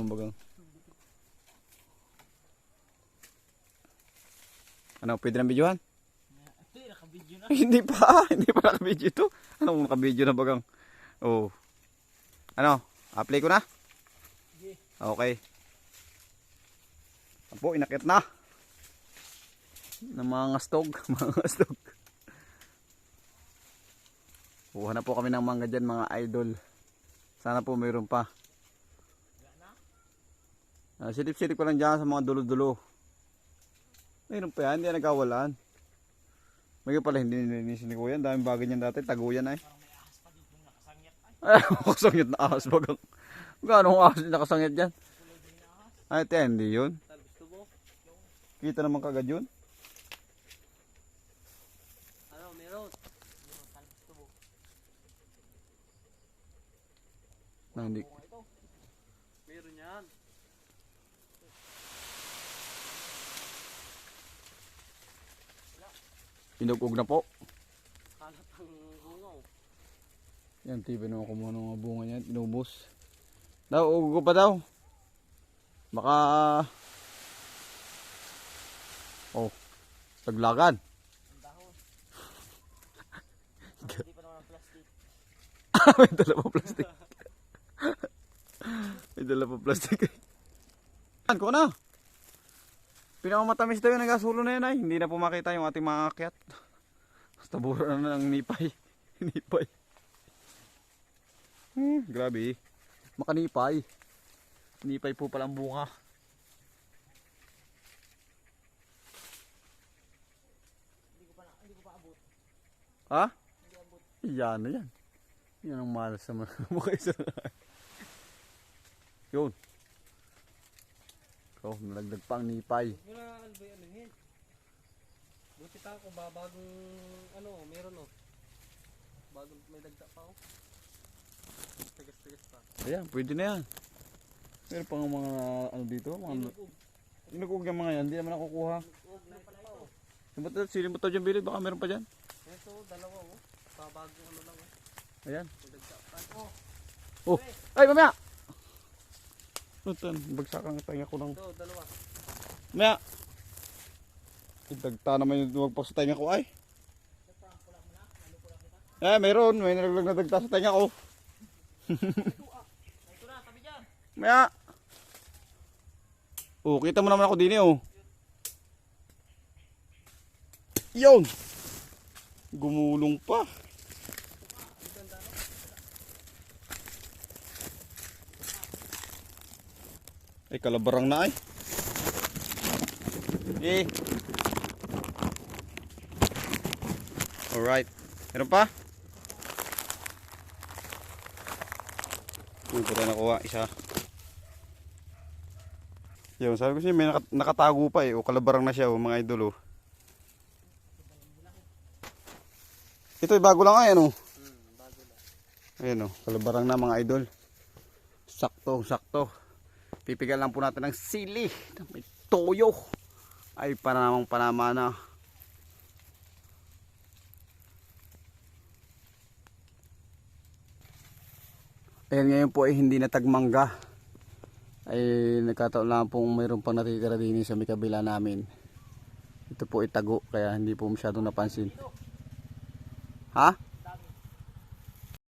Mo bagang. Ano, pwede na videohan? Ito, nakabidyo hindi pa, hindi pa naka-video to. Ano kung naka-video na bagang? Oh. Ano, apply ko na? Okay. Apo, inakit na. Ng mga ngastog, mga ngastog. Kuha na po kami ng mangga dyan, mga idol. Sana po mayroon pa. Ah, silip-silip ko lang dyan sa mga dulo-dulo. Mayroon pa yan, hindi yan nagkawalaan. May pala hindi nilinisin ni Kuya. Ang daming bagay niyan dati. Taguyan ay. Ay, nakasangit na ahas bagang. Gano'ng ahas yung nakasangit dyan? Ay, te, hindi yun. Kita naman kagad yun. Ano, meron. Na, hindi. Oh, ito. Meron yan. Inugog na po. Kalat ang bungaw. Yan, tiba naman kumuha ng mga bunga niyan. Inubos. Daw, ugo pa daw. Baka... Oh, taglagan. Ang dahon. Hindi pa naman ang plastic. May dala pa plastic. May dala pa plastic. Yan ko na. Pinakamatamis daw yung nagasulo na yan ay. Hindi na po makita yung ating mga akyat. Basta bura na ng nipay. nipay. Hmm, grabe. Makanipay. Nipay po palang bunga. Hindi ko pa na, hindi ko pa abot. Ha? Hindi abot. Yan na yan. Yan ang malas mga mukha isa. Yun. Oh, nalagdag pa ang nipay. Wala ano ba ano yun? Buti pa ako ba bagong ano, meron oh. Bagong may dagda pa oh. Tagas-tagas pa. Ayan, pwede na yan. Meron pang mga ano dito, mga Inugog. inugog yung mga yan, hindi naman nakukuha. Inugog na pala ito. Ba ito dyan, Billy? Baka meron pa dyan. Ito, dalawa oh. Pa bagong ano lang oh. Ayan. May dagda pa. Oh, Oh, ay, mamaya! Ito, bagsakan ang tainga ko ng... ito, dalawa. Mamaya! Idagta naman yung duwag pa sa tainga ko, ay. Eh, meron. May nalaglag na dagta sa tainga ko. Ito na, tabi dyan. Maya. Oh, kita mo naman ako din eh, oh. Yun. Gumulong pa. Ay, kalabarang na ay. Eh. Alright. Meron pa? Yung po tayo nakuha, isa. Yun, sabi ko siya may naka- nakatago pa eh. O kalabarang na siya o mga idol oh. Ito bago lang ay ano. Hmm, bago lang. Ayan oh, kalabarang na mga idol. Sakto, sakto. Pipigal lang po natin ng sili. na May toyo. Ay panamang panama na. Ayan ngayon po ay hindi natagmangga. Ay nagkataon lang pong mayroon pang natitira din sa may kabila namin. Ito po itago kaya hindi po masyadong napansin. Ha?